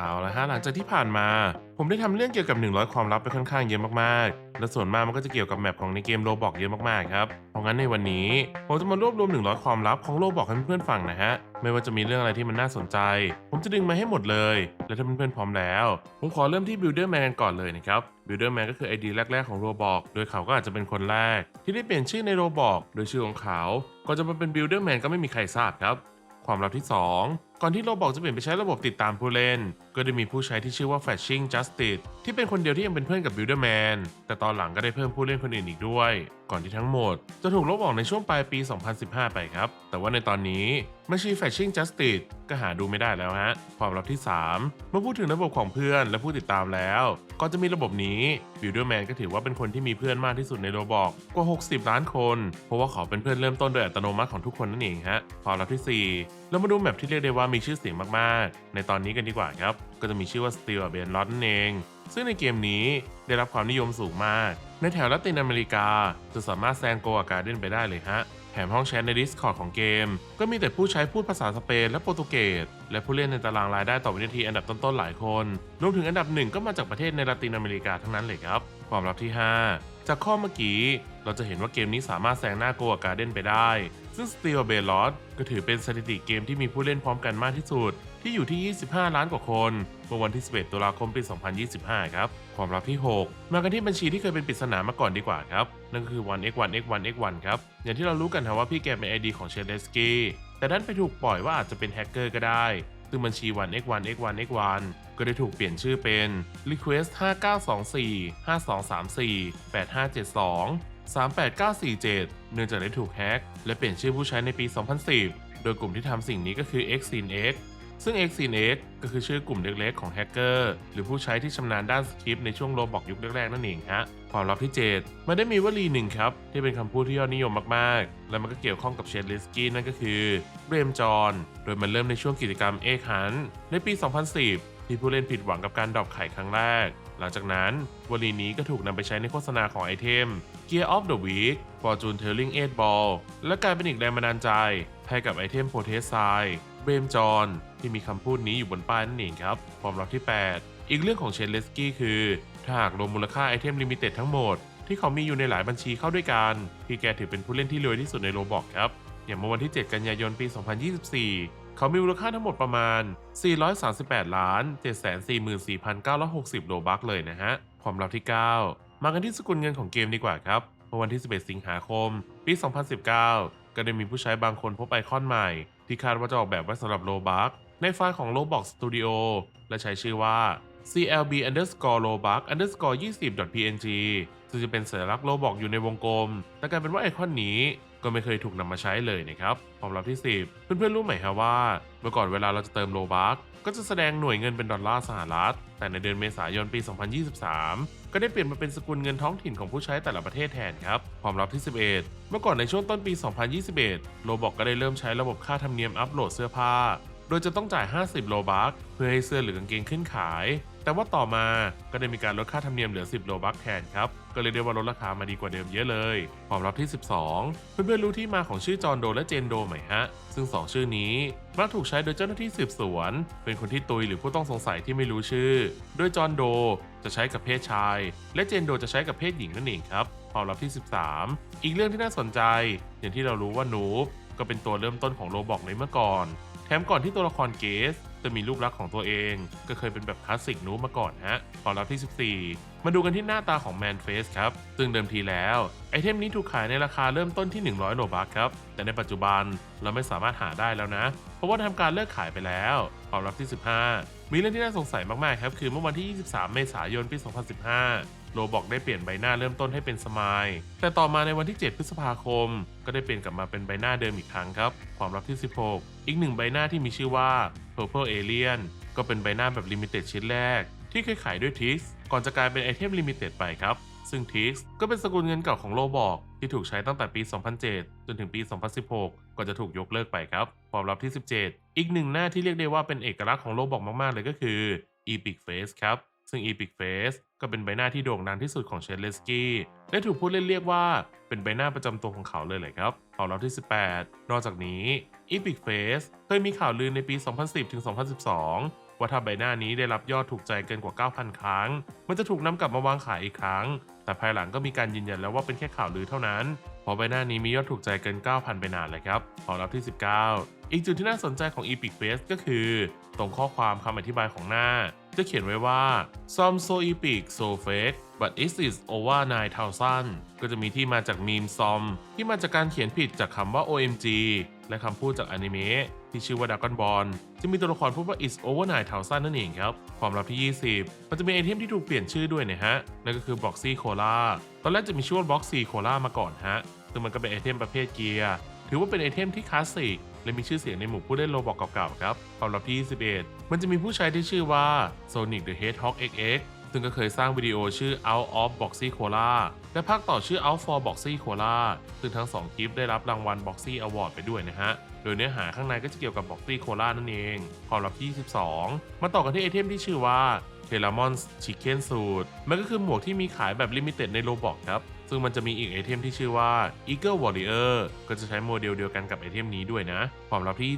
เอาละฮะหลังจากที่ผ่านมา ผมได้ทำเรื่องเกี่ยวกับ 100 ความลับไปค่อนข้างเยอะมากๆ และส่วนมากมันก็จะเกี่ยวกับแมปของในเกมโ o บอกเยอะมากๆครับ เพราะงั้นในวันนี้ ผมจะมารวบรวม 100 ความลับของโ o บอกให้เพื่อนๆฟังนะฮะ ไม่ว่าจะมีเรื่องอะไรที่มันน่าสนใจ ผมจะดึงมาให้หมดเลย และถ้าเพื่อนๆพร้อมแล้ว ผมขอเริ่มที่ Builder Man กันก่อนเลยนะครับ Builder Man ก็คือ ID แรก ๆของ Roblox โดยเขาก็อาจจะเป็นคนแรก ที่ได้เปลี่ยนชื่อใน Roblox โดยชื่อของเขาก่อนจะมาเป็น Builder Man ก็ไม่มีใครทราบครับ ความลับที่ 2 ก่อนที่โรบอกจะเปลี่ยนไปใช้ระบบติดตามผู้เล่น ก็ได้มีผู้ใช้ที่ชื่อว่า Flashing Justice ที่เป็นคนเดียวที่ยังเป็นเพื่อนกับ Builderman แต่ตอนหลังก็ได้เพิ่มผู้เล่นคนอื่นอีกด้วย ก่อนที่ทั้งหมด จะถูกลบออกในช่วงปลายปี 2015 ไปครับ แต่ว่าในตอนนี้บัญชี Flashing Justice ก็หาดูไม่ได้แล้วฮะ ความลับที่ 3 เมื่อพูดถึงระบบของเพื่อนและผู้ติดตามแล้วก่อนจะมีระบบนี้ Builderman ก็ถือว่าเป็นคนที่มีเพื่อนมากที่สุดในโรบอกกว่า 60 ล้านคน เพราะว่าเขาเป็นเพื่อนเริ่มต้นโดยอัตโนมัติของทุกคนนั่นเองฮะ ความลับที่ 4 เรามาดูแมปที่เรียกได้ว่ามีชื่อเสียงมากๆ ในตอนนี้กันดีกว่าครับ ก็จะมีชื่อว่า Steel b a n l o t นั่นเอง ซึ่งในเกมนี้ได้รับความนิยมสูงมาก ในแถวละตินอเมริกา จะสามารถแซงโกอาการ์เดนไปได้เลยฮะแถมห้องแชทใน Discord ของเกม ก็มีแต่ผู้ใช้พูดภาษาสเปนและโปรตุเกส และผู้เล่นในตารางรายได้ต่อวินาทีอันดับต้นๆหลายคน รวมถึงอันดับหนึ่งก็มาจากประเทศในละตินอเมริกาทั้งนั้นเลยครับ ความลับที่ 5 จากข้อเมื่อกี้ เราจะเห็นว่าเกมนี้สามารถแซงหน้าโกอาการ์เดนไปได้ ซึ่ง Steel b a l o t ก็ถือเป็นสถิติเกมที่มีผู้เล่นพร้อมกันมากที่สุด ที่อยู่ที่ 25 ล้านกว่าคนเมื่อวันที่ 11 ตุลาคมปี 2025 ครับ ความลับที่ 6 มากันที่บัญชีที่เคยเป็นปริศนามาก่อนดีกว่าครับ นั่นก็คือ 1x1x1x1 ครับ อย่างที่เรารู้กันนะว่าพี่แกเป็น ID ของเชเลสกี้แต่ดันไปถูกปล่อยว่าอาจจะเป็นแฮกเกอร์ก็ได้ซึ่งบัญชี 1x1x1x1 ก็ได้ถูกเปลี่ยนชื่อเป็น request 5924 5234 8572 38947 เนื่องจากได้ถูกแฮ็กและเปลี่ยนชื่อผู้ใช้ในปี 2010 โดยกลุ่มที่ทำสิ่งนี้ก็คือ x i n x ซึ่ง x i n x ก็คือชื่อกลุ่มเล็กๆของแฮกเกอร์หรือผู้ใช้ที่ชำนาญด้านสคริปต์ในช่วงโรบอกยุคแรกๆนั่นเองฮะความลับที่7มันได้มีวลีหนึ่งครับ ที่เป็นคำพูดที่ยอดนิยมมากๆ และมันก็เกี่ยวข้องกับเชดลิสกี้นั่นก็คือเรมจอนโดยมันเริ่มในช่วงกิจกรรมเอกฮันในปี 2010 ที่ผู้เล่นผิดหวังกับการดรอปไข่ครั้งแรก หลังจากนั้นวลีนี้ก็ถูกนำไปใช้ในโฆษณาของไอเทม Gear of the Week Fortune Telling 8 Ball และกลายเป็นอีกแรงบันดาลใจ ให้กับไอเทมโ o เทสไซเบมจอนที่มีคำพูดนี้อยู่บนป้ายนั่นเองครับ ความลับที่ 8 อีกเรื่องของเชนเลสกี้คือ ถ้าหากรวมมูลค่าไอเทมลิมิเต็ดทั้งหมด ที่เขามีอยู่ในหลายบัญชีเข้าด้วยกันพี่แกถือเป็นผู้เล่นที่รวยที่สุดในโรบอกครับ อย่างเมื่อวันที่ 7 กันยายนปี 2024 เขามีมูลค่าทั้งหมดประมาณ 438 ล้าน 744,960 โลบัคเลยนะฮะ ความลับที่ 9 มากันที่สกุลเงินของเกมดีกว่าครับเมื่อวันที่ 11 สิงหาคม ปี 2019 ก็ได้มีผู้ใช้บางคนพบไอคอนใหม่ ที่คาดว่าจะออกแบบไว้สำหรับโลบัคในไฟล์ของ Roblox Studio และใช้ชื่อว่า clb underscore robux underscore 20 png ซึ่งจะเป็นสัญลักษณ์โลบอกอยู่ในวงกลม แต่กลายเป็นว่าไอคอนนี้ ก็ไม่เคยถูกนำมาใช้เลยนะครับความลับที่ 10 เพื่อนๆรู้ไหมฮะว่า เมื่อก่อนเวลาเราจะเติมโลบัคก็จะแสดงหน่วยเงินเป็นดอลลาร์สหรัฐ แต่ในเดือนเมษายนปี 2023 ก็ได้เปลี่ยนมาเป็นสกุลเงินท้องถิ่นของผู้ใช้แต่ละประเทศแทนครับ ความลับที่ 11 เมื่อก่อนในช่วงต้นปี 2021 โลบอกก็ได้เริ่มใช้ระบบค่าธรรมเนียมอัปโหลดเสื้อผ้า โดยจะต้องจ่าย 50 โลบัคเพื่อให้เสื้อหรือกางเกงขึ้นขาย แต่ว่าต่อมาก็ได้มีการลดค่าธรรมเนียมเหลือ 10 โลบัคแทนครับ ก็เลยเรียกว่าลดราคามาดีกว่าเดิมเยอะเลย ความลับที่ 12 เพื่อนๆรู้ที่มาของชื่อจอห์นโดและเจนโดไหมฮะ ซึ่ง 2 ชื่อนี้มักถูกใช้โดยเจ้าหน้าที่สืบสวน เป็นคนที่ตุยหรือผู้ต้องสงสัยที่ไม่รู้ชื่อ โดยจอห์นโดจะใช้กับเพศชาย และเจนโดจะใช้กับเพศหญิงนั่นเองครับ ความลับที่ 13 อีกเรื่องที่น่าสนใจ อย่างที่เรารู้ว่านูบก็เป็นตัวเริ่มต้นของโรบอกในเมื่อก่อน แถมก่อนที่ตัวละครเกส จะมีรูปลักษณ์ของตัวเอง ก็เคยเป็นแบบคลาสสิกนู้มาก่อนฮะตอนรับที่ 14 มาดูกันที่หน้าตาของแมนเฟสครับ ซึ่งเดิมทีแล้ว ไอเทมนี้ถูกขายในราคาเริ่มต้นที่ 100โลบัคครับ แต่ในปัจจุบันเราไม่สามารถหาได้แล้วนะ เพราะว่าทำการเลิกขายไปแล้วความลับที่ 15 มีเรื่องที่น่าสงสัยมากๆครับ คือเมื่อวันที่ 23 เมษายน ปี 2015 โลบอกได้เปลี่ยนใบหน้าเริ่มต้นให้เป็นสมายแต่ต่อมาในวันที่ 7 พฤษภาคม ก็ได้เปลี่ยนกลับมาเป็นใบหน้าเดิมอีกครั้งครับ ความลับที่ 16 อีกหนึ่งใบหน้าที่มีชื่อว่า Purple Alien ก็เป็นใบหน้าแบบลิมิเต็ดชิ้นแรก ที่เคยขายด้วยทิกก่อนจะกลายเป็นไอเทมลิมิเต็ดไปครับ ซึ่งทิกก็เป็นสกุลเงินเก่าของโลบอกที่ถูกใช้ตั้งแต่ปี 2007 จนถึงปี 2016 ก่อนจะถูกยกเลิกไปครับ ความลับที่ 17 อีกหนึ่งหน้าที่เรียกได้ว่าเป็นเอกลักษณ์ของโลบอกมากๆ เลยก็คือ Epic Face ครับซึ่ง Epic Face ก็เป็นใบหน้าที่โด่งดังที่สุดของเชนเลสกี้และถูกผู้เล่นเรียกว่าเป็นใบหน้าประจำตัวของเขาเลยแหละครับความลับที่ 18 นอกจากนี้ Epic Face เคยมีข่าวลือในปี 2010 ถึง 2012 ว่าถ้าใบหน้านี้ได้รับยอดถูกใจเกินกว่า 9,000 ครั้ง มันจะถูกนำกลับมาวางขายอีกครั้ง แต่ภายหลังก็มีการยืนยันแล้วว่าเป็นแค่ข่าวลือเท่านั้น เพราะใบหน้านี้มียอดถูกใจเกิน 9,000 ไปนานเลยครับของรับที่ 19 อีกจุดที่น่าสนใจของ Epic Face ก็คือ ตรงข้อความคำอธิบายของหน้า จะเขียนไว้ว่า some so epic so fake but it is over 9,000 ก็จะมีที่มาจากมีมซอม ที่มาจากการเขียนผิดจากคำว่า OMG และคำพูดจากอนิเมะที่ชื่อว่า Dragon Ball จะมีตัวละครพูดว่า is over 9,000 นั่นเองครับ ความลับที่ 20 มันจะมีไอเทมที่ถูกเปลี่ยนชื่อด้วยนะฮะ นั่นก็คือ Boxy Cola ตอนแรกจะมีชื่อว่า Boxy Cola มาก่อนฮะซึ่งมันก็เป็นไอเทมประเภทเกียร์ ถือว่าเป็นไอเทมที่คลาสสิก และมีชื่อเสียงในหมู่ผู้เล่นโลบอกเก่าๆครับความลับที่ 21 มันจะมีผู้ใช้ที่ชื่อว่า Sonic the Hedgehog XX ซึ่งก็เคยสร้างวิดีโอชื่อ Out of Boxy Cola และภาคต่อชื่อ Out for Boxy Cola ซึ่งทั้ง 2 คลิปได้รับรางวัล Boxy Award ไปด้วยนะฮะ โดยเนื้อหาข้างในก็จะเกี่ยวกับ Boxy Cola นั่นเอง ความลับที่ 22 มาต่อกันที่ไอเทมที่ชื่อว่า t e l a m o n s Chicken Suit มันก็คือหมวกที่มีขายแบบลิมิเต็ดในโลบอกครับ ซึ่งมันจะมีอีกไอเทมที่ชื่อว่า Eagle Warrior ก็จะใช้โมเดลเดียวกันกับไอเทมนี้ด้วยนะ ความลับที่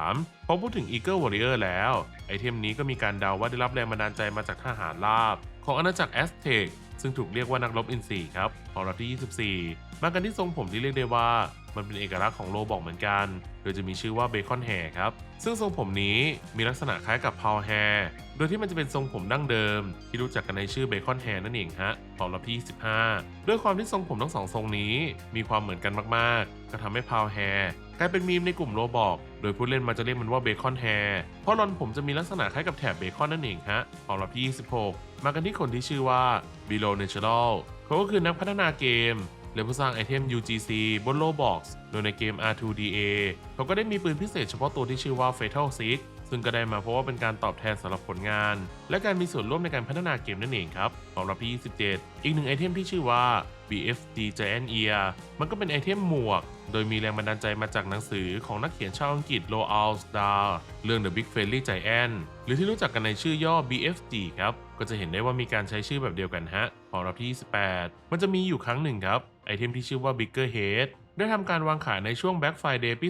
23 พอพูดถึง Eagle Warrior แล้ว ไอเทมนี้ก็มีการเดาว่าได้รับแรงบันดาลใจมาจากทหารราบ ของอาณาจักรแอสเทกซึ่งถูกเรียกว่านักรบอินทรีครับความลับที่ 24 มากันที่ทรงผมที่เรียกได้ว่า มันเป็นเอกลักษณ์ของโลบอกเหมือนกัน โดยจะมีชื่อว่าเบคอนแฮร์ครับ ซึ่งทรงผมนี้มีลักษณะคล้ายกับพาวแฮร์ โดยที่มันจะเป็นทรงผมดั้งเดิม ที่รู้จักกันในชื่อเบคอนแฮร์นั่นเองฮะของลับที่15 ด้วยความที่ทรงผมทั้งสองทรงนี้ มีความเหมือนกันมากๆ ก็ทำให้พาวแฮร์กลายเป็นมีมในกลุ่มโลบอก โดยผู้เล่นมันจะเรียกมันว่าเบคอนแฮร์เพราะรอนผมจะมีลักษณะคล้ายกับแถบเบคอนนั่นเองฮะของลับที่26 มากันที่คนที่ชื่อว่า Below Natural เขาก็คือนักพัฒนาเกม และผู้สร้างไอเทม UGC บน Roblox โดยในเกม R2DA เขาก็ได้มีปืนพิเศษเฉพาะตัวที่ชื่อว่า Fatal Six ซึ่งก็ได้มาเพราะว่าเป็นการตอบแทนสำหรับผลงาน และการมีส่วนร่วมในการพัฒนาเกมนั่นเองครับของรับที่ 27 อีกหนึ่งไอเทมที่ชื่อว่า BFD Giant Ear มันก็เป็นไอเทมหมวก โดยมีแรงบันดาลใจมาจากหนังสือของนักเขียนชาวอังกฤษ Roald Dahl เรื่อง The Big Friendly Giant หรือที่รู้จักกันในชื่อย่อ BFG ครับ ก็จะเห็นได้ว่ามีการใช้ชื่อแบบเดียวกันฮะของรับที่ 28 มันจะมีอยู่ครั้งหนึ่งครับ อเทมที่ชื่อว่า Bigger Head ได้ทำการวางขายในช่วง Black Friday ปี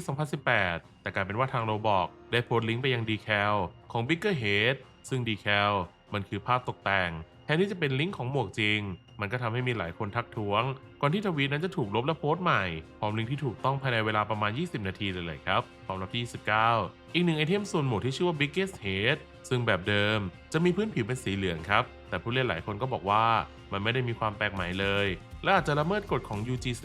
2018 แต่กลายเป็นว่าทางโรบอกได้โพสต์ลิงก์ไปยัง Decal ของ Bigger Head ซึ่ง Decal มันคือภาพตกแต่ง แทนที่จะเป็นลิงก์ของหมวกจริง มันก็ทำให้มีหลายคนทักท้วง ก่อนที่ทวีตนั้นจะถูกลบและโพสต์ใหม่ พร้อมลิงก์ที่ถูกต้องภายในเวลาประมาณ 20 นาทีเลยเลยครับพร้อมรับที่19อีกหนึ่งไอเทมส่วนหมวกที่ชื่อว่า Biggest Head ซึ่งแบบเดิมจะมีพื้นผิวเป็นสีเหลืองครับ แต่ผู้เล่นหลายคนก็บอกว่ามันไม่ได้มีความแปลกใหม่เลย และอาจจะละเมิดกฎของ UGC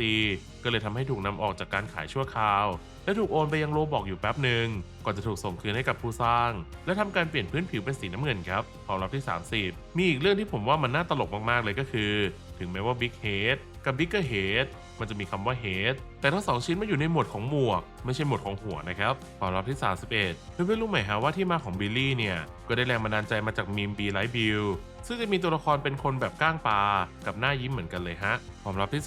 ก็เลยทำให้ถูกนำออกจากการขายชั่วคราว และถูกโอนไปยังโลบอกอยู่แป๊บหนึ่งก่อนจะถูกส่งคืนให้กับผู้สร้าง และทำการเปลี่ยนพื้นผิวเป็นสีน้ำเงินครับของรับที่ 30 มีอีกเรื่องที่ผมว่ามันน่าตลกมากๆเลยก็คือ ถึงแม้ว่า Big Head กับ Bigger Head มันจะมีคำว่า Head แต่ทั้งสองชิ้นมาอยู่ในหมวดของหมวก ไม่ใช่หมวดของหัวนะครับของรับที่ 31 เพื่อนๆรู้ไหมฮะว่าที่มาของบิลลี่เนี่ย ก็ได้แรงบันดาลใจมาจากมีม Be Like Bill ซึ่งจะมีตัวละครเป็นคนแบบก้างปลากับหน้ายิ้มเหมือนกันเลยฮะความลับที่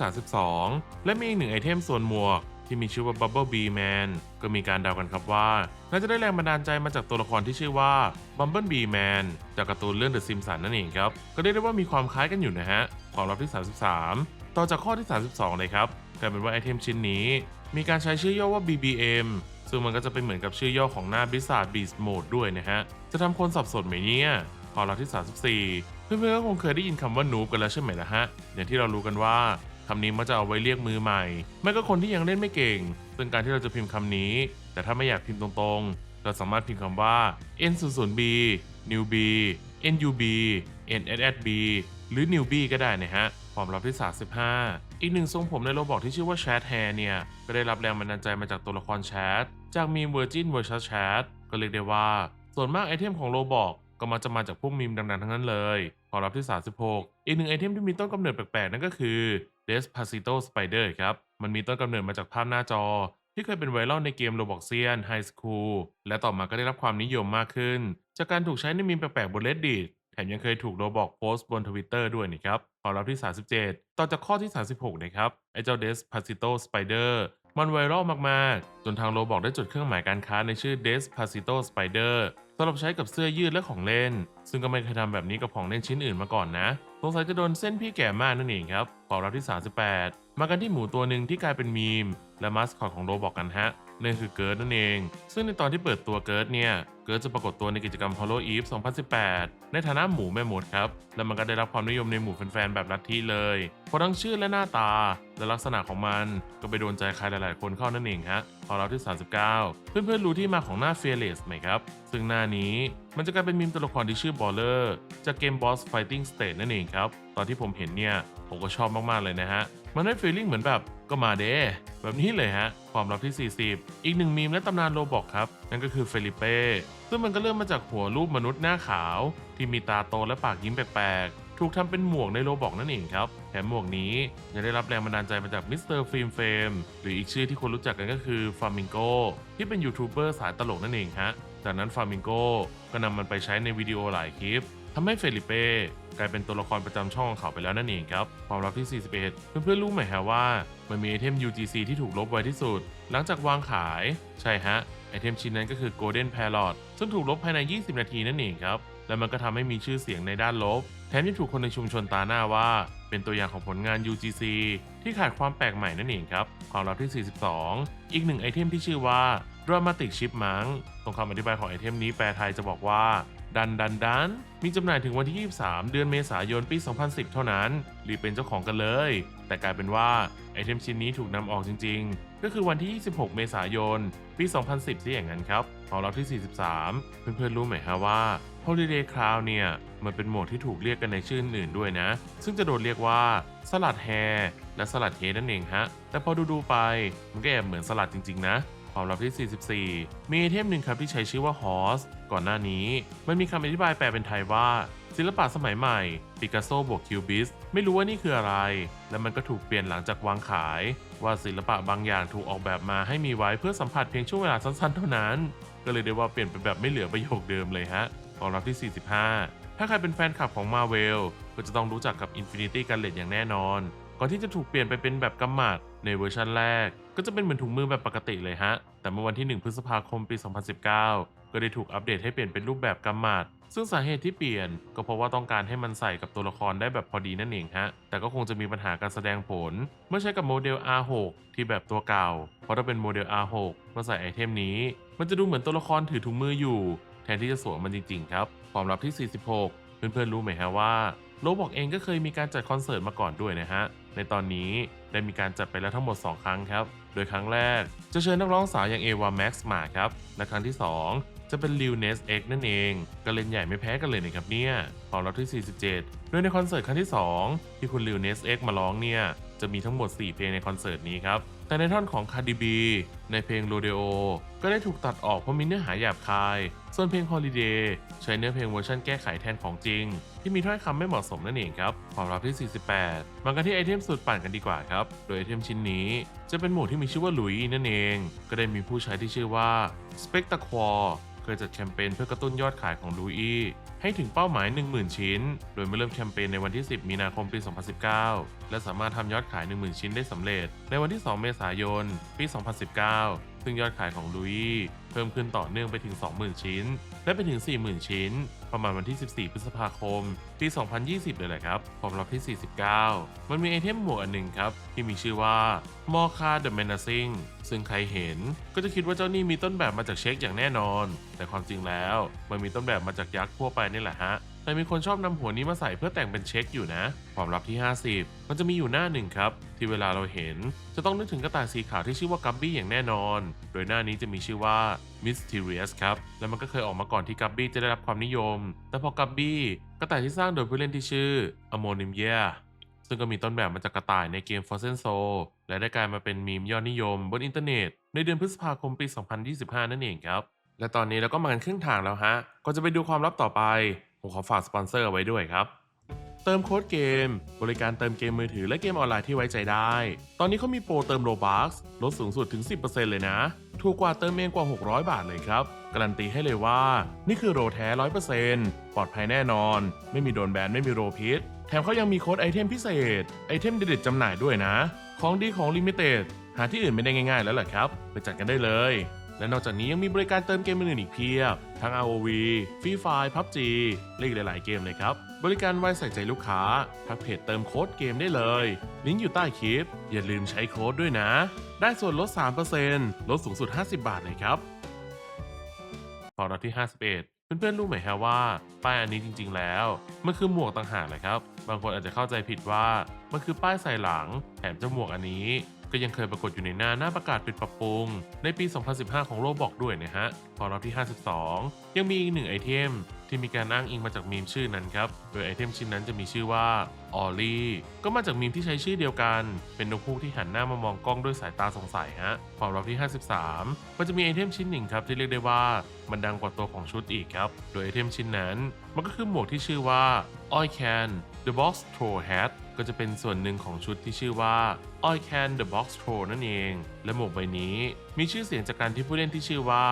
32 และมีอีกหนึ่งไอเทมส่วนหมวกที่มีชื่อว่า Bubble Bee Man ก็มีการเดากันครับว่า น่าจะได้แรงบันดาลใจมาจากตัวละครที่ชื่อว่า Bumble Bee Man จากการ์ตูนเรื่อง The Simpsons นั่นเองครับ ก็เรียกได้ว่ามีความคล้ายกันอยู่นะฮะ ความลับที่ 33 ต่อจากข้อที่ 32 เลยครับกลายเป็นว่าไอเทมชิ้นนี้ มีการใช้ชื่อย่อว่า BBM ซึ่งมันก็จะเป็นเหมือนกับชื่อย่อของหน้า Blizzard Beast Mode ด้วยนะฮะ จะทำคนสับสนไหมเนี่ยข้อลับที่ 34 เพื่อนๆก็คงเคยได้ยินคำว่านูบกันแล้วใช่ไหมล่ะฮะ อย่างที่เรารู้กันว่าคำนี้มันจะเอาไว้เรียกมือใหม่ ไม่ก็คนที่ยังเล่นไม่เก่ง ซึ่งการที่เราจะพิมพ์คำนี้ แต่ถ้าไม่อยากพิมพ์ตรงๆ เราสามารถพิมพ์คำว่า N00BNewBNUBNSB หรือ newb ก็ได้นะฮะ ความลับที่ 35 อีกหนึ่งทรงผมในโรบอกที่ชื่อว่า Chat Hair เนี่ย ก็ได้รับแรงบันดาลใจมาจากตัวละครแชทจากมีม Virgin Versus Chat ก็เรียกได้ว่า ส่วนมากไอเทมของโรบอกก็มักจะมาจากพวกมีมดังๆทั้งนั้นเลย ความลับที่ 36 อีกหนึ่งไอเทมที่มีต้นกำเนิดแปลกๆ นั่นก็คือ Despacito Spider ครับ มันมีต้นกำเนิดมาจากภาพหน้าจอ ที่เคยเป็นไวรัลในเกม Robloxian High School และต่อมาก็ได้รับความนิยมมากขึ้น จากการถูกใช้ในมีมแปลกๆบน Reddit แถ มยังเคยถูกโรบอกโพสต์บนทวิตเตอร์ด้วยนี่ครับความลับที่ 37 ต่อจากข้อที่ 36 นะครับ ไอเจ้า Despacito Spider มันไวรัลมาก ๆ จนทางโรบอกได้จดเครื่องหมายการค้าในชื่อ Despacito Spider สำหรับใช้กับเสื้อยืดและของเล่น ซึ่งก็ไม่เคยทำแบบนี้กับของเล่นชิ้นอื่นมาก่อนนะสงสัยจะโดนเส้นพี่แก่มากนั่นเองครับความลับที่ 38 มากันที่หมูตัวหนึ่งที่กลายเป็นมีม และมาสคอตของโรบอกกันฮะ นั่นคือเกิร์ดนั่นเอง ซึ่งในตอนที่เปิดตัวเกิร์ดเนี่ย เกิร์ดจะปรากฏตัวในกิจกรรม Hollow Eve 2018 ในฐานะหมูแม่มดครับ และมันก็ได้รับความนิยมในหมู่แฟนๆ แบบลัทธิเลย เพราะทั้งชื่อและหน้าตา และลักษณะของมันก็ไปโดนใจใครหลายๆ คนเข้านั่นเองฮะพอเราที่ 39 เพื่อนๆ รู้ที่มาของหน้า Fearless ไหมครับ ซึ่งหน้านี้มันจะกลายเป็นมีมตัวละครที่ชื่อบอลเลอร์จากเกม Boss Fighting State นั่นเองครับ ตอนที่ผมเห็นเนี่ย ผมก็ชอบมากๆ เลยนะฮะ มันได้ฟีลลิ่งเหมือนแบบ ก็มาเด้แบบนี้เลยฮะ ความลับที่ 40 อีกหนึ่งมีมและตำนานโรบอกครับ นั่นก็คือเฟลิเป้ซึ่งมันก็เริ่มมาจากหัวรูปมนุษย์หน้าขาว ที่มีตาโตและปากยิ้มแปลกๆ ถูกทำเป็นหมวกในโรบอกนั่นเองครับแถมหมวกนี้ยังได้รับแรงบันดาลใจมาจากมิสเตอร์ฟิล์มเฟมหรืออีกชื่อที่คนรู้จักกันก็คือฟามิงโกที่เป็นยูทูบเบอร์สายตลกนั่นเองฮะจากนั้นฟามิงโกก็นำมันไปใช้ในวิดีโอหลายคลิปทำให้เฟลิเป้กลายเป็นตัวละครประจำช่องของเขาไปแล้วนั่นเองครับความลับที่ 41 เพื่อนๆรู้ไหมฮะว่า มันมีไอเทม UGC ที่ถูกลบไว้ที่สุด หลังจากวางขาย ใช่ฮะ ไอเทมชิ้นนั้นก็คือ Golden Parrot ซึ่งถูกลบภายใน 20 นาทีนั่นเองครับ และมันก็ทำให้มีชื่อเสียงในด้านลบ แถมยังถูกคนในชุมชนตาหน้าว่า เป็นตัวอย่างของผลงาน UGC ที่ขาดความแปลกใหม่นั่นเองครับ ความลับที่ 42 อีกหนึ่งไอเทมที่ชื่อว่า Dramatic Chipmunk ตรงคำอธิบายของไอเทมนี้แปลไทยจะบอกว่า ดันดันดันมีจำหน่ายถึงวันที่ 23 เดือนเมษายนปี 2010 เท่านั้น รีบเป็นเจ้าของกันเลย แต่กลายเป็นว่าไอเทมชิ้นนี้ถูกนำออกจริง ๆ ก็คือวันที่ 26 เมษายน ปี 2010ที่อย่างนั้นครับของเราที่ 43 เพื่อนๆรู้ไหมฮะว่า Holiday Crown เนี่ย มันเป็นโหมดที่ถูกเรียกกันในชื่ออื่นด้วยนะ ซึ่งจะโดนเรียกว่าสลัดแฮร์และสลัดเฮนั่นเองฮะ แต่พอดูๆไปมันก็แอบเหมือนสลัดจริง ๆ นะ ความลับที่ 44 มีไอเทมหนึ่งครับที่ใช้ชื่อว่า Horse ก่อนหน้านี้ มันมีคำอธิบายแปลเป็นไทยว่า ศิลปะสมัยใหม่ ปิกัสโซบวกคิวบิส ไม่รู้ว่านี่คืออะไร และมันก็ถูกเปลี่ยนหลังจากวางขาย ว่าศิลปะบางอย่างถูกออกแบบมาให้มีไว้เพื่อสัมผัสเพียงช่วงเวลาสั้นๆเท่านั้น ก็เลยได้ว่าเปลี่ยนเป็นแบบไม่เหลือประโยคเดิมเลยฮะความลับที่ 45 ถ้าใครเป็นแฟนคลับของ Marvel ก็จะต้องรู้จักกับ Infinity Gauntlet อย่างแน่นอน ก่อนที่จะถูกเปลี่ยนไปเป็นแบบกำหมัด ในเวอร์ชันแรกก็จะเป็นเหมือนถุงมือแบบปกติเลยฮะ แต่เมื่อวันที่ 1 พฤษภาคมปี 2019 ก็ได้ถูกอัปเดตให้เปลี่ยนเป็นรูปแบบกำหมัด ซึ่งสาเหตุที่เปลี่ยน ก็เพราะว่าต้องการให้มันใส่กับตัวละครได้แบบพอดีนั่นเองฮะ แต่ก็คงจะมีปัญหาการแสดงผล เมื่อใช้กับโมเดล R6 ที่แบบตัวเก่า เพราะถ้าเป็นโมเดล R6 เมื่อใส่ไอเทมนี้ มันจะดูเหมือนตัวละครถือถุงมืออยู่ แทนที่จะสวมมันจริงๆครับ ความลับที่ 46 เพื่อนๆรู้ไหมฮะว่าโลบอกเองก็เคยมีการจัดคอนเสิร์ตมาก่อนด้วยนะฮะ ในตอนนี้ ได้มีการจัดไปแล้วทั้งหมด 2 ครั้งครับ โดยครั้งแรก จะเชิญนักร้องสาวอย่างเอวาแม็กซ์มาครับ และครั้งที่ 2 จะเป็นลิวเนสเอ็กนั่นเอง ก็เล่นใหญ่ไม่แพ้กันเลยนะครับเนี่ยความลับที่ 47 โดยในคอนเสิร์ตครั้งที่ 2 ที่คุณลิวเนสเอ็กมาร้องเนี่ย จะมีทั้งหมด 4 เพลงในคอนเสิร์ตนี้ครับ แต่ในท่อนของ Cardi B ในเพลง Rodeo ก็ได้ถูกตัดออกเพราะมีเนื้อหาหยาบคาย ส่วนเพลง Holiday ใช้เนื้อเพลงเวอร์ชันแก้ไขแทนของจริง ที่มีถ้อยคำไม่เหมาะสมนั่นเองครับความลับที่ 48 มากันที่ไอเทมสุดปั่นกันดีกว่าครับ โดยไอเทมชิ้นนี้จะเป็นหมวดที่มีชื่อว่าลุยนั่นเอง ก็ได้มีผู้ใช้ที่ชื่อว่า Spectacle เคยจัดแคมเปญเพื่อกระตุ้นยอดขายของลูอีให้ถึงเป้าหมาย 10,000 ชิ้น โดยเมื่อเริ่มแคมเปญในวันที่ 10 มีนาคมปี 2019 และสามารถทำยอดขาย 10,000 ชิ้นได้สำเร็จ ในวันที่ 2 เมษายน ปี 2019 ซึ่งยอดขายของลูอี้เพิ่มขึ้นต่อเนื่องไปถึง 20,000 ชิ้น และไปถึง 40,000 ชิ้น ประมาณวันที่ 14 พฤษภาคม ปี 2020 เลยแหละครับความลับที่ 49 มันมีไอเทมหมวกอันหนึ่งครับ ที่มีชื่อว่ามอคาเดอะแมนาซิงซึ่งใครเห็นก็จะคิดว่าเจ้านี่มีต้นแบบมาจากเช็คอย่างแน่นอน แต่ความจริงแล้ว มันมีต้นแบบมาจากยักษ์ทั่วไปนี่แหละฮะ แต่มีคนชอบนำหัวนี้มาใส่เพื่อแต่งเป็นเช็คอยู่นะ ความลับที่ 50 มันจะมีอยู่หน้าหนึ่งครับ ที่เวลาเราเห็น จะต้องนึกถึงกระต่ายสีขาวที่ชื่อว่ากัปบี้อย่างแน่นอน โดยหน้านี้จะมีชื่อว่า Mysterious ครับ และมันก็เคยออกมาก่อนที่กัปบี้จะได้รับความนิยม แต่พอกัปบี้กระต่ายที่สร้างโดยผู้เล่นที่ชื่อ a m o n i m i a ซึ่งก็มีต้นแบบมาจากกระต่ายในเกม Frozen Soul และได้กลายมาเป็นมีมยอดนิยม บนอินเทอร์เน็ต ในเดือนพฤษภาคมปี 2025 นั่นเองครับ และตอนนี้เราก็มากันครึ่งทางแล้วฮะ ก็จะไปดูความลับต่อไป ผมขอฝากสปอนเซอร์เอาไว้ด้วยครับ เติมโค้ดเกม บริการเติมเกมมือถือและเกมออนไลน์ที่ไว้ใจได้ ตอนนี้เขามีโปรเติมโ o บัคลดสูงสุดถึง 10%เลยนะ ถูกกว่าเติมเองกว่า 600 บาทเลยครับ การันตีให้เลยว่า นี่คือโรแท้ 100%ปลอดภัยแน่นอน ไม่มีโดนแบนไม่มีโรพิษ แถมเขายังมีโค้ดไอเทมพิเศษ ไอเทมเด็ดๆจำหน่ายด้วยนะ ของดีของลิมิเต็ดหาที่อื่นไม่ได้ง่ายๆแล้วแหละครับ ไปจัดกันได้เลย และนอกจากนี้ยังมีบริการเติมเกมอื่นอีกเพียบ ทั้ง ROV Free Fire PUBG และอีกหลาย ๆ เกมเลยครับ บริการไวใส่ใจลูกค้า ทักเพจเติมโค้ดเกมได้เลย ลิงก์อยู่ใต้คลิป อย่าลืมใช้โค้ดด้วยนะ ได้ส่วนลด 3%ลดสูงสุด 50 บาทเลยครับพอเราที่ 51เพื่อนๆรู้ไหมฮะว่าป้ายอันนี้จริงๆแล้ว มันคือหมวกต่างหากเลยครับ บางคนอาจจะเข้าใจผิดว่า มันคือป้ายใส่หลังแถมเจ้าหมวกอันนี้ ก็ยังเคยปรากฏอยู่ในหน้าหน้าประกาศปิดปรับปรุง ในปี 2015 ของโลบอกด้วยนะฮะ พอเราที่ 52 ยังมีอีกหนึ่งไอเทมที่มีการอ้างอิงมาจากมีมชื่อนั้นครับ โดยไอเทมชิ้นนั้นจะมีชื่อว่าออลลี่ก็มาจากมีมที่ใช้ชื่อเดียวกัน เป็นนกฮูกที่หันหน้ามามองกล้องด้วยสายตาสงสัยฮะ ความลับที่ 53มันจะมีไอเทมชิ้นหนึ่งครับที่เรียกได้ว่ามันดังกว่าตัวของชุดอีกครับ โดยไอเทมชิ้นนั้น มันก็คือหมวกที่ชื่อว่า Oi Can The Box Throw Hat ก็จะเป็นส่วนหนึ่งของชุดที่ชื่อว่า Oi Can The Box Throw นั่นเอง และหมวกใบนี้มีชื่อเสียงจากการที่ผู้เล่นที่ชื่อว่า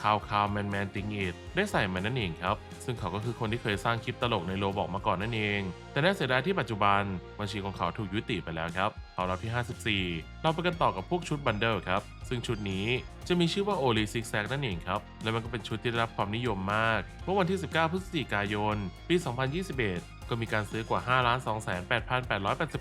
คาวคาวแมนแมนติงอิดได้ใส่มานั่นเองครับ ซึ่งเขาก็คือคนที่เคยสร้างคลิปตลกในโลบอกมาก่อนนั่นเอง แต่น่าเสียดายที่ปัจจุบัน บัญชีของเขาถูกยุติไปแล้วครับเอาเราที่ 54 เราไปกันต่อกับพวกชุดบันเดิลครับ ซึ่งชุดนี้จะมีชื่อว่าโอลีซิกแซกนั่นเองครับ และมันก็เป็นชุดที่ได้รับความนิยมมาก เมื่อวันที่ 19 พฤศจิกายน ปี 2021 ก็มีการซื้อกว่า 5 2 8 8 8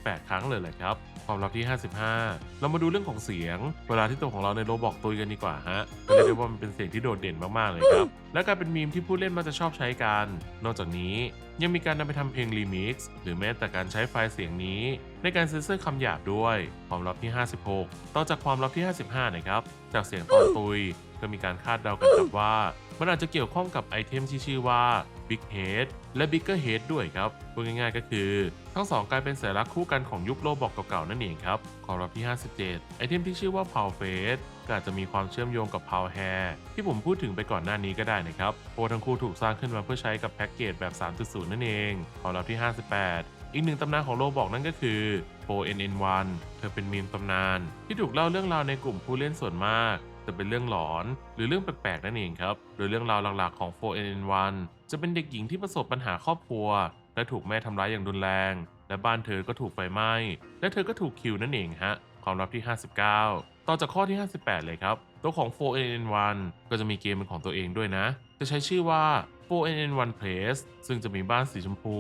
8 ครั้งเลยแหละครับ ความลับที่ 55 เรามาดูเรื่องของเสียง เวลาที่ตัวของเราในโรบอกตุยกันดีกว่าฮะก็เรียกได้ว่ามันเป็นเสียงที่โดดเด่นมากๆเลยครับ และกายเป็นมีมที่ผู้เล่นมักจะชอบใช้กัน นอกจากนี้ยังมีการนำไปทำเพลงรีมิกซ์หรือแม้แต่การใช้ไฟล์เสียงนี้ ในการเซ็นเซอร์คำหยาบด้วย ความลับที่ 56 ต่อจากความลับที่ 55 นะครับ จากเสียงตอนตุยก็มีการคาดเดากันครับว่า มันอาจจะเกี่ยวข้องกับไอเทมที่ชื่อว่า Big Head และ Bigger Head ด้วยครับพูดง่ายๆก็คือ ทั้งสองกลายเป็นสัญลักษณ์คู่กันของยุคโลบอกเก่าๆนั่นเองครับความลับที่ 57 ไอเทมที่ชื่อว่า Power Face ก็อาจจะมีความเชื่อมโยงกับ Power Hair ที่ผมพูดถึงไปก่อนหน้านี้ก็ได้นะครับเพทั้งคู่ถูกสร้างขึ้นมาเพื่อใช้กับแพ็กเกจแบบ 3.0 นั่นเองความลับที่ 58อีกหนึ่งตำนานของโลบอกนั่นก็คือ 4NN1 เธอเป็นมีมตำนาน ที่ถูกเล่าเรื่องราวในกลุ่มผู้เล่นส่วนมาก จะเป็นเรื่องหลอนหรือเรื่องแปลกๆนั่นเองครับ โดยเรื่องราวหลักๆของ 4NN1 จะเป็นเด็กหญิงที่ประสบปัญหาครอบครัว และถูกแม่ทำร้ายอย่างรุนแรง และบ้านเธอก็ถูกไฟไหม้ และเธอก็ถูกคิวนั่นเองฮะ ความลับที่ 59 ต่อจากข้อที่ 58 เลยครับ ตัวของ 4NN1 ก็จะมีเกมเป็นของตัวเองด้วยนะ จะใช้ชื่อว่า 4NN1 Place ซึ่งจะมีบ้านสีชมพู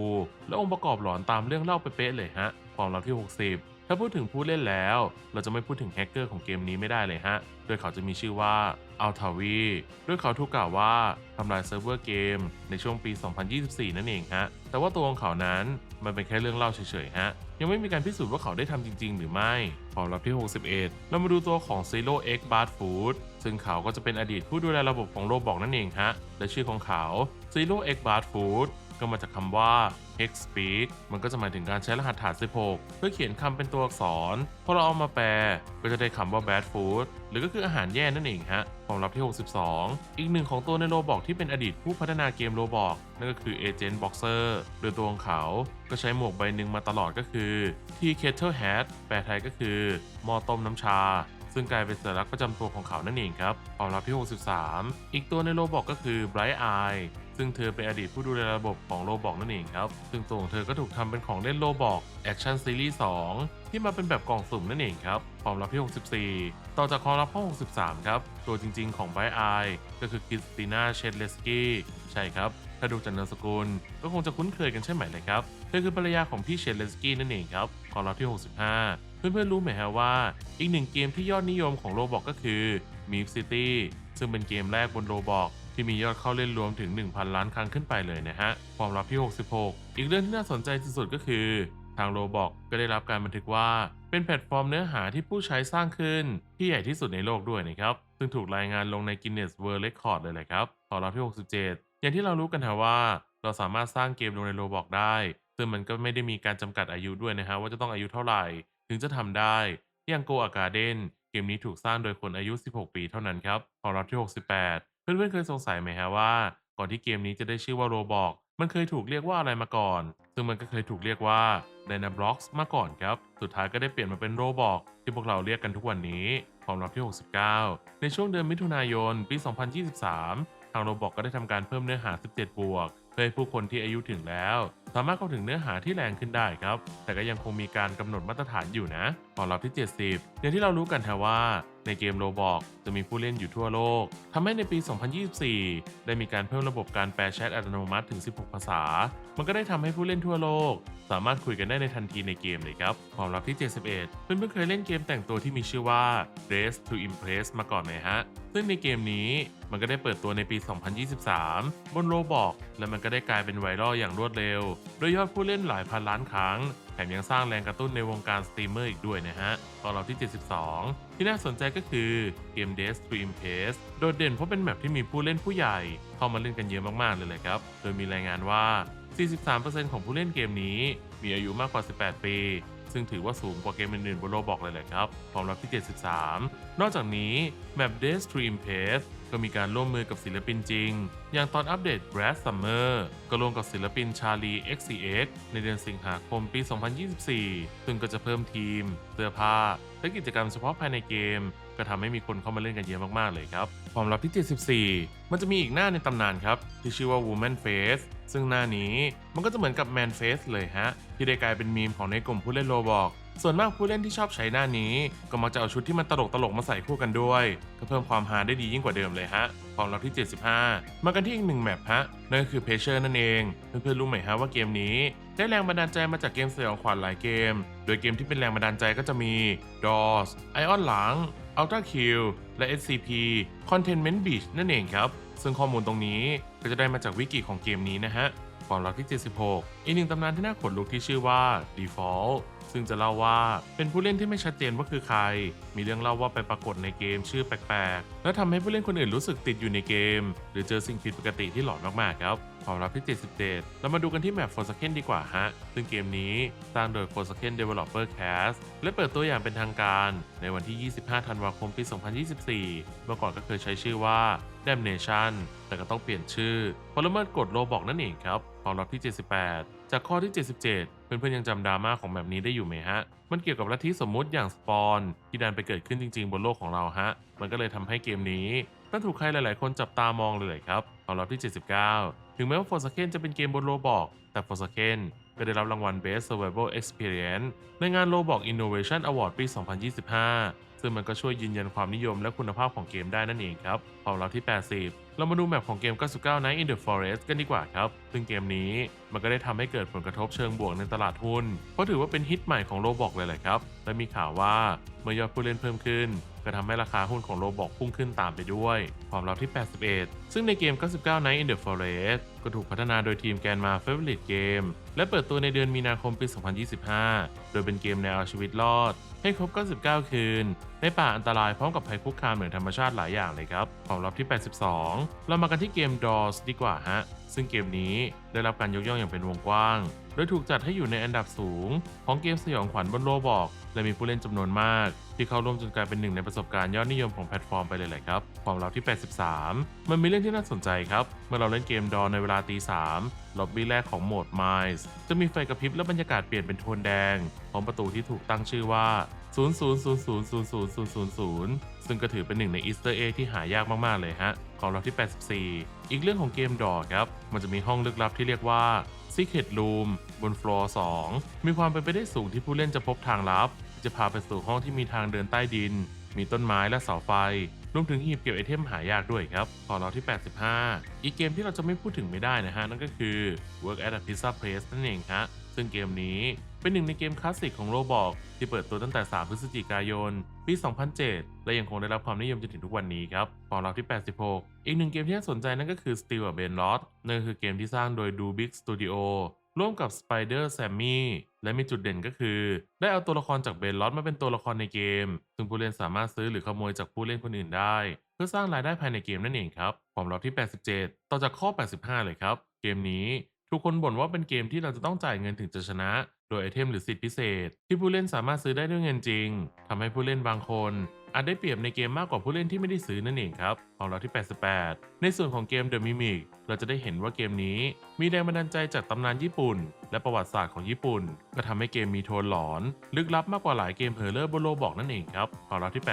และองค์ประกอบหลอนตามเรื่องเล่าเป๊ะเลยฮะ ความลับที่ 60 ถ้าพูดถึงผู้เล่นแล้ว เราจะไม่พูดถึงแฮกเกอร์ของเกมนี้ไม่ได้เลยฮะ โดยเขาจะมีชื่อว่าอัลทาวีโดยเขาถูกกล่าวว่าทำลายเซิร์ฟเวอร์เกมในช่วงปี 2024 นั่นเองฮะ แต่ว่าตัวของเขานั้นมันเป็นแค่เรื่องเล่าเฉยๆฮะ ยังไม่มีการพิสูจน์ว่าเขาได้ทำจริง ๆ หรือไม่ความลับที่ 61 เรามาดูตัวของ Zero X Bad Food ซึ่งเขาก็จะเป็นอดีตผู้ดูแลระบบของโรบอกนั่นเองฮะ และชื่อของเขา Zero X Bad Food ก็มาจากคำว่า hex speak มันก็จะหมายถึงการใช้รหัสฐาน 16 เพื่อเขียนคำเป็นตัวอักษร พอเราเอามาแปลก็จะได้คำว่า bad food หรือก็คืออาหารแย่นั่นเองฮะความลับที่ 62 อีกหนึ่งของตัวในโรบอกที่เป็นอดีตผู้พัฒนาเกมโรบอกนั่นก็คือ Agent Boxer โดยตัวของเขา ก็ใช้หมวกใบหนึ่งมาตลอดก็คือ T Kettle Hat แปลไทยก็คือหม้อต้มน้ำชา ซึ่งกลายเป็นสัญลักษณ์ประจำตัวของเขานั่นเองครับความลับที่ 63 อีกตัวในโรบอกก็คือ Bright Eye ซึ่งเธอเป็นอดีตผู้ดูแลระบบของโลบอกนั่นเองครับ ซึ่งตัวของเธอก็ถูกทำเป็นของเล่นโลบอกแอคชั่นซีรีส์2ที่มาเป็นแบบกล่องสุ่มนั่นเองครับความลับที่ 64 ต่อจากความลับข้อ63 ครับ ตัวจริงๆของไบไอก็คือคริสติน่าเชดเลสกี้ใช่ครับถ้าดูจากนามสกุลก็คงจะคุ้นเคยกันใช่ไหมเลยครับ เธอคือภรรยาของพี่เชดเลสกี้นั่นเองครับความลับที่ 65 เพื่อนๆรู้ไหมฮะว่า อีกหนึ่งเกมที่ยอดนิยมของโลบอกก็คือ m e e p City ซึ่งเป็นเกมแรกบนโลบอกที่มียอดเข้าเล่นรวมถึง 1,000 ล้านครั้งขึ้นไปเลยนะฮะ ความลับที่ 66 อีกเรื่องที่น่าสนใจที่สุดก็คือ ทางโรบอกก็ได้รับการบันทึกว่า เป็นแพลตฟอร์มเนื้อหาที่ผู้ใช้สร้างขึ้น ที่ใหญ่ที่สุดในโลกด้วยนะครับ ซึ่งถูกรายงานลงใน Guinness World Record เลยแหละครับความลับที่ 67 อย่างที่เรารู้กันนะว่า เราสามารถสร้างเกมลงในโรบอกได้ ซึ่งมันก็ไม่ได้มีการจำกัดอายุด้วยนะฮะว่าจะต้องอายุเท่าไหร่ ถึงจะทำได้ อย่าง Go a Garden เกมนี้ถูกสร้างโดยคนอายุ 16 ปีเท่านั้นครับความลับที่ 68 เพื่อนๆเคยสงสัยไหมฮะว่า ก่อนที่เกมนี้จะได้ชื่อว่าโรบอกมันเคยถูกเรียกว่าอะไรมาก่อน ซึ่งมันก็เคยถูกเรียกว่า Dynablox มาก่อนครับ สุดท้ายก็ได้เปลี่ยนมาเป็นโรบอกที่พวกเราเรียกกันทุกวันนี้ความลับที่ 69 ในช่วงเดือนมิถุนายน ปี 2023 ทางโรบอกก็ได้ทำการเพิ่มเนื้อหา 17 บวก เพื่อให้ผู้คนที่อายุถึงแล้ว สามารถเข้าถึงเนื้อหาที่แรงขึ้นได้ครับ แต่ก็ยังคงมีการกำหนดมาตรฐานอยู่นะพอรับที่ 70อย่างที่เรารู้กันแทว่า ในเกมโ b บอกจะมีผู้เล่นอยู่ทั่วโลกทำให้ในปี 2024 ได้มีการเพิ่มระบบการแปลแชทอัตโนมัติถึง 16 ภาษา มันก็ได้ทำให้ผู้เล่นทั่วโลก สามารถคุยกันได้ในทันทีในเกมเลยครับ ความลับที่ 71เพื่อนเพื่อนๆเคยเล่นเกมแต่งตัวที่มีชื่อว่า Dress to Impress มาก่อนไหมฮะ ซึ่งในเกมนี้มันก็ได้เปิดตัวในปี 2023 บนโ b บอกและมันก็ได้กลายเป็นไวรัลอย่างรวดเร็ว โดยยอดผู้เล่นหลายพันล้านครั้ง มยังสร้างแรงกระตุ้นในวงการสตรีมเมอร์อีกด้วยนะฮะ ตอนเราที่ 72 ที่น่าสนใจก็คือเกม Days to Impress โดดเด่นเพราะเป็นแมปที่มีผู้เล่นผู้ใหญ่ เข้ามาเล่นกันเยอะมากๆเลยแหละครับ โดยมีรายงานว่า 43%ของผู้เล่นเกมนี้ มีอายุมากกว่า 18 ปีซึ่งถือว่าสูงกว่าเกมอื่นๆบนโลกบอกเลยแหละครับความลับที่ 73 นอกจากนี้ แมป Days to Impress ก็มีการร่วมมือกับศิลปินจริง อย่างตอนอัปเดต Brad Summer ก็ร่วมกับศิลปินชาลี XCX ในเดือนสิงหาคมปี 2024 ซึ่งก็จะเพิ่มทีม เสื้อผ้า และกิจกรรมเฉพาะภายในเกม ก็ทำให้มีคนเข้ามาเล่นกันเยอะมากๆเลยครับ ความลับที่ 74 มันจะมีอีกหน้าในตำนานครับ ที่ชื่อว่า Woman Face ซึ่งหน้านี้มันก็จะเหมือนกับ Man Face เลยฮะ ที่ได้กลายเป็นมีมของในกลุ่มผู้เล่นโลบอก ส่วนมากผู้เล่นที่ชอบใช้หน้านี้ ก็มักจะเอาชุดที่มันตลกตลกมาใส่คู่กันด้วยก็เพิ่มความฮาได้ดียิ่งกว่าเดิมเลยฮะความลับที่ 75 มากันที่อีกหนึ่งแมปฮะนั่นก็คือ p a t i e r นั่นเองเพื่อนๆรู้ไหมฮะว่าเกมนี้ ได้แรงบันดาลใจมาจากเกมสยองขวัญหลายเกม โดยเกมที่เป็นแรงบันดาลใจก็จะมี DOS Ion หลัง Ultra Kill และ SCP Containment Beach นั่นเองครับ ซึ่งข้อมูลตรงนี้ก็จะได้มาจากวิกิของเกมนี้นะฮะความลับที่ 76 อีกหนึ่งตำนานที่น่าขนลุกที่ชื่อว่า Default ซึ่งจะเล่าว่าเป็นผู้เล่นที่ไม่ชัดเจนว่าคือใคร มีเรื่องเล่าว่าไปปรากฏในเกมชื่อแปลกๆ และทำให้ผู้เล่นคนอื่นรู้สึกติดอยู่ในเกม หรือเจอสิ่งผิดปกติที่หลอนมากๆครับความลับที่ 77 เรามาดูกันที่แมป Forsaken ดีกว่าฮะ ซึ่งเกมนี้สร้างโดย Forsaken Developer Cast และเปิดตัวอย่างเป็นทางการ ในวันที่ 25 ธันวาคม ปี 2024 เมื่อก่อนก็เคยใช้ชื่อว่า Damnation แต่ก็ต้องเปลี่ยนชื่อเพราะละเมิดกฎโลบอกนั่นเองครับความลับที่ 78 จากข้อที่ 77 เพื่อนๆยังจำดราม่าของแบบนี้ได้อยู่ไหมฮะ มันเกี่ยวกับลัทธิสมมุติอย่างสปอนที่ดันไปเกิดขึ้นจริง ๆ บนโลกของเราฮะ มันก็เลยทำให้เกมนี้ต้องถูกใครหลายๆ คนจับตามองเลยครับความลับที่ 79 ถึงแม้ว่า Forsaken จะเป็นเกมบนโลบอกแต่ Forsaken ก็ได้รับรางวัล Best Survival Experience ในงาน Roblox Innovation Award ปี 2025 ซึ่งมันก็ช่วยยืนยันความนิยมและคุณภาพของเกมได้นั่นเองครับความลับที่ 80 เรามาดูแมปของเกม 99 Night in the Forest กันดีกว่าครับ ซึ่งเกมนี้ มันก็ได้ทำให้เกิดผลกระทบเชิงบวกในตลาดหุ้น เพราะถือว่าเป็นฮิตใหม่ของโลบอกเลยแหละครับ และมีข่าวว่าเมื่อยอดผู้เล่นเพิ่มขึ้น ก็ทำให้ราคาหุ้นของโลบอกพุ่งขึ้นตามไปด้วย ความลับที่ 81 ซึ่งในเกม 99 Night in the Forest ก็ถูกพัฒนาโดยทีมแกนมา Favorite Game และเปิดตัวในเดือนมีนาคมปี 2025 โดยเป็นเกมแนวเอาชีวิตรอด ให้ครบ 99 คืน ในป่าอันตรายพร้อมกับภัยคุกคามเหนือธรรมชาติหลายอย่างเลยครับ ความลับที่ 82 เรามากันที่เกม doors ดีกว่าฮะ ซึ่งเกมนี้ได้รับการยกย่องอย่างเป็นวงกว้าง โดยถูกจัดให้อยู่ในอันดับสูง ของเกมสยองขวัญบนโลบอก และมีผู้เล่นจำนวนมาก ที่เข้าร่วมจนกลายเป็นหนึ่งในประสบการณ์ยอดนิยมของแพลตฟอร์มไปเลยแหละครับ ความลับที่ 83 มันมีเรื่องที่น่าสนใจครับ เมื่อเราเล่นเกมดอในเวลาตีสามล็อบบี้แรกของโหมด Miles จะมีไฟกระพริบและบรรยากาศเปลี่ยนเป็นโทนแดงพร้อมประตูที่ถูกตั้งชื่อว่า 00000000 ซึ่งก็ถือเป็นหนึ่งในอีสเตอร์เอที่หายากมาก ๆ เลยฮะ ของเราที่ 84 อีกเรื่องของเกมดอครับ มันจะมีห้องลึกลับที่เรียกว่า Secret Room บนฟลอร์2มีความเป็นไปได้สูงที่ผู้เล่นจะพบทางลับ จะพาไปสู่ห้องที่มีทางเดินใต้ดิน มีต้นไม้และเสาไฟรวมถึงหีบเก็บไอเทมหายากด้วยครับของเราที่ 85 อีกเกมที่เราจะไม่พูดถึงไม่ได้นะฮะ นั่นก็คือ Work at a Pizza Place นั่นเองฮะ ซึ่งเกมนี้เป็นหนึ่งในเกมคลาสสิกของโรบอกที่เปิดตัวตั้งแต่ 3 พฤศจิกายน ปี 2007 และยังคงได้รับความนิยมจนถึงทุกวันนี้ครับของเราที่ 86 อีกหนึ่งเกมที่น่าสนใจนั่นก็คือ Steel b a n l o t นั่นคือเกมที่สร้างโดย Do Big Studio ร่วมกับ Spider Sammy และมีจุดเด่นก็คือ ได้เอาตัวละครจากเบนลอตมาเป็นตัวละครในเกม ซึ่งผู้เล่นสามารถซื้อหรือขโมยจากผู้เล่นคนอื่นได้ เพื่อสร้างรายได้ภายในเกมนั่นเองครับ ความลับที่ 87 ต่อจากข้อ 85 เลยครับ เกมนี้ ทุกคนบ่นว่าเป็นเกมที่เราจะต้องจ่ายเงินถึงจะชนะ โดยไอเทมหรือสิทธิพิเศษ ที่ผู้เล่นสามารถซื้อได้ด้วยเงินจริงทำให้ผู้เล่นบางคนอาจได้เปรียบในเกมมากกว่าผู้เล่นที่ไม่ได้ซื้อนั่นเองครับของเราที่ 88 ในส่วนของเกม The Mimic เราจะได้เห็นว่าเกมนี้ มีแรงบันดาลใจจากตำนานญี่ปุ่น และประวัติศาสตร์ของญี่ปุ่น ก็ทำให้เกมมีโทนหลอน ลึกลับมากกว่าหลายเกมเฮอร์เลอร์บนโลบอกนั่นเองครับของเราที่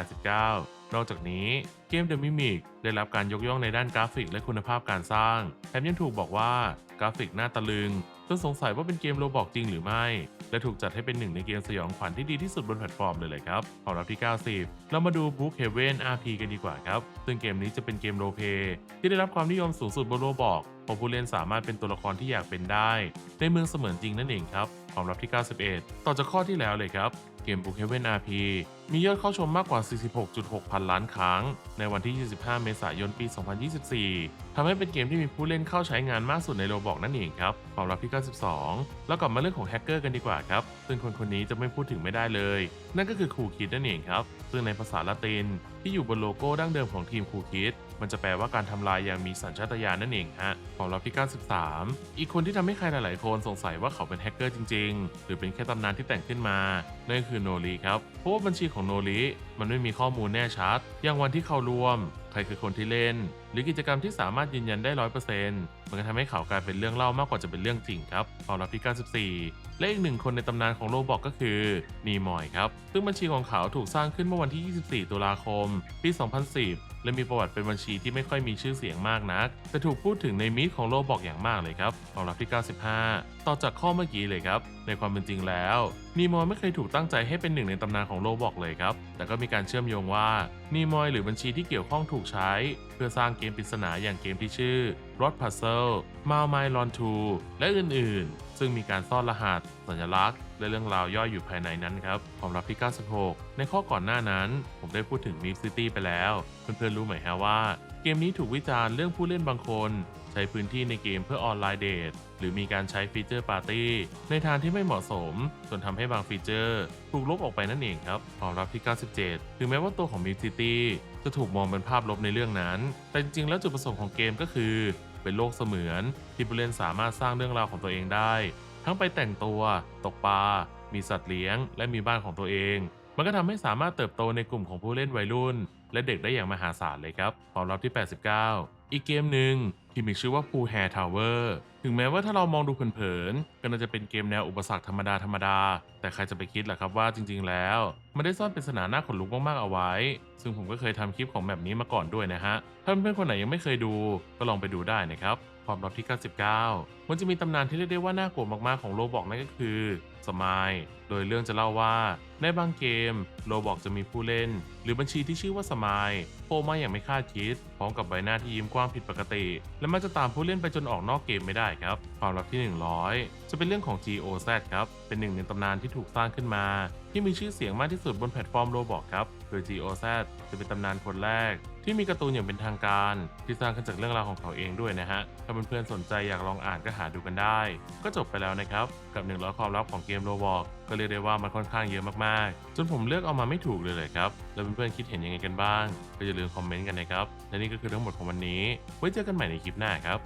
89 นอกจากนี้เกม The Mimic ได้รับการยกย่องในด้านกราฟิกและคุณภาพการสร้าง แถมยังถูกบอกว่ากราฟิกน่าตะลึง จนสงสัยว่าเป็นเกมโรบอกจริงหรือไม่ และถูกจัดให้เป็นหนึ่งในเกมสยองขวัญที่ดีที่สุดบนแพลตฟอร์มเลยเลยครับขอรับที่ 90 เรามาดู Book Heaven RP กันดีกว่าครับ ซึ่งเกมนี้จะเป็นเกมโรเพย์ที่ได้รับความนิยมสูงสุดบนโรบอกพราะผู้เล่นสามารถเป็นตัวละครที่อยากเป็นได้ ในเมืองเสมือนจริงนั่นเองครับความรับที่ 91 ต่อจากข้อที่แล้วเลยครับ เกม Book Heaven RP มียอดเข้าชมมากกว่า 46.6 พันล้านครั้ง ในวันที่ 25 เมษายน ปี 2024 ทำให้เป็นเกมที่มีผู้เล่นเข้าใช้งานมากสุดในโรบอกนั่นเองครับความลับที่ 92 แล้วกลับมาเรื่องของแฮกเกอร์กันดีกว่าครับ ซึ่งคนคนนี้จะไม่พูดถึงไม่ได้เลย นั่นก็คือคูคิดนั่นเองครับ ซึ่งในภาษาละติน ที่อยู่บนโลโก้ดั้งเดิมของทีมคูคิดมันจะแปลว่าการทำลายอย่างมีสัญชาตญาณนั่นเองฮะความลับที่ 93 อีกคนที่ทำให้ใครหลาย ๆ คนสงสัยว่าเขาเป็นแฮกเกอร์จริง ๆ หรือเป็นแค่ตำนานที่แต่งขึ้นมา นั่นคือโนรีครับ เพราะว่าบัญชีของโนริมันไม่มีข้อมูลแน่ชัด อย่างวันที่เข้ารวม ใครคือคนที่เล่น หรือกิจกรรมที่สามารถยืนยันได้ร้อยเปอร์เซ็นต์มันก็ทำให้ข่าวกลายเป็นเรื่องเล่ามากกว่าจะเป็นเรื่องจริงครับตอนรับที่ 94 และอีกหนึ่งคนในตำนานของโลบอกก็คือนีมอยครับ ซึ่งบัญชีของเขาถูกสร้างขึ้นเมื่อวันที่ 24 ตุลาคม ปี 2010 และมีประวัติเป็นบัญชีที่ไม่ค่อยมีชื่อเสียงมากนัก แต่ถูกพูดถึงในมิตของโลบอกอย่างมากเลยครับความลับที่ 95 ต่อจากข้อเมื่อกี้เลยครับ ในความเป็นจริงแล้วนีมอยไม่เคยถูกตั้งใจให้เป็นหนึ่งในตำนานของโลบอกเลยครับ แต่ก็มีการเชื่อมโยงว่านีมอยหรือบัญชีที่เกี่ยวข้องถูกใช้ เพื่อสร้างเกมปริศนาอย่างเกมที่ชื่อ Rod Puzzle m a l m y l o n 2และอื่นๆ ซึ่งมีการซ่อนรหัส สัญลักษณ์ และเรื่องราวย่อยอยู่ภายในนั้นครับความลับที่ 96 ในข้อก่อนหน้านั้น ผมได้พูดถึง Mip City ไปแล้ว เพื่อนๆรู้ไหมฮะว่า เกมนี้ถูกวิจารณ์เรื่องผู้เล่นบางคน ใช้พื้นที่ในเกมเพื่อออนไลน์เดทหรือมีการใช้ฟีเจอร์ปาร์ตี้ในทางที่ไม่เหมาะสม จนทำให้บางฟีเจอร์ถูกลบออกไปนั่นเองครับความลับที่ 97 ถึงแม้ว่าตัวของ Mip City จะถูกมองเป็นภาพลบในเรื่องนั้น แต่จริงๆแล้วจุดประสงค์ของเกมก็คือ เป็นโลกเสมือน ที่ผู้เล่นสามารถสร้างเรื่องราวของตัวเองได้ ทั้งไปแต่งตัว ตกปลา มีสัตว์เลี้ยง และมีบ้านของตัวเอง มันก็ทำให้สามารถเติบโตในกลุ่มของผู้เล่นวัยรุ่น และเด็กได้อย่างมหาศาลเลยครับความลับที่ 89 อีกเกมหนึ่งที่มีชื่อว่า Pool Hair Tower ถึงแม้ว่าถ้าเรามองดูเผินๆ ก็น่าจะเป็นเกมแนวอุปสรรคธรรมดาธรรมดา แต่ใครจะไปคิดล่ะครับว่าจริงๆ แล้ว มันได้ซ่อนปริศนาหน้าขนลุกมากๆ เอาไว้ ซึ่งผมก็เคยทำคลิปของแบบนี้มาก่อนด้วยนะฮะ ถ้าเพื่อนๆคนไหนยังไม่เคยดู ก็ลองไปดูได้นะครับ ความลับที่ 99 มันจะมีตำนานที่เรียกได้ว่าน่ากลัวมากๆของโลบอกนั่นก็คือสมายโดยเรื่องจะเล่าว่า ในบางเกมโลบอกจะมีผู้เล่น หรือบัญชีที่ชื่อว่าสมายโผล่มาอย่างไม่คาดคิด พร้อมกับใบหน้าที่ยิ้มกว้างผิดปกติ และมันจะตามผู้เล่นไปจนออกนอกเกมไม่ได้ครับ ความลับที่ 100 จะเป็นเรื่องของ GOZ ครับ เป็นหนึ่งในตำนานที่ถูกสร้างขึ้นมา ที่มีชื่อเสียงมากที่สุดบนแพลตฟอร์มโลบอกครับ โดย GOZ จะเป็นตำนานคนแรก ที่มีการ์ตูนอย่างเป็นทางการ ที่สร้างขึ้นจากเรื่องราวของเขาเองด้วยนะฮะ ถ้าเพื่อนๆสนใจอยากลองอ่านก็หาดูกันได้ ก็จบไปแล้วนะครับ กับ 100 ความลับของเกมโรบอกก็เรียกได้ว่ามันค่อนข้างเยอะมากๆ จนผมเลือกเอามาไม่ถูกเลยเลยครับ แล้วเพื่อนๆคิดเห็นยังไงกันบ้าง ก็อย่าลืมคอมเมนต์กันนะครับ และนี่ก็คือทั้งหมดของวันนี้ ไว้เจอกันใหม่ในคลิปหน้าครับ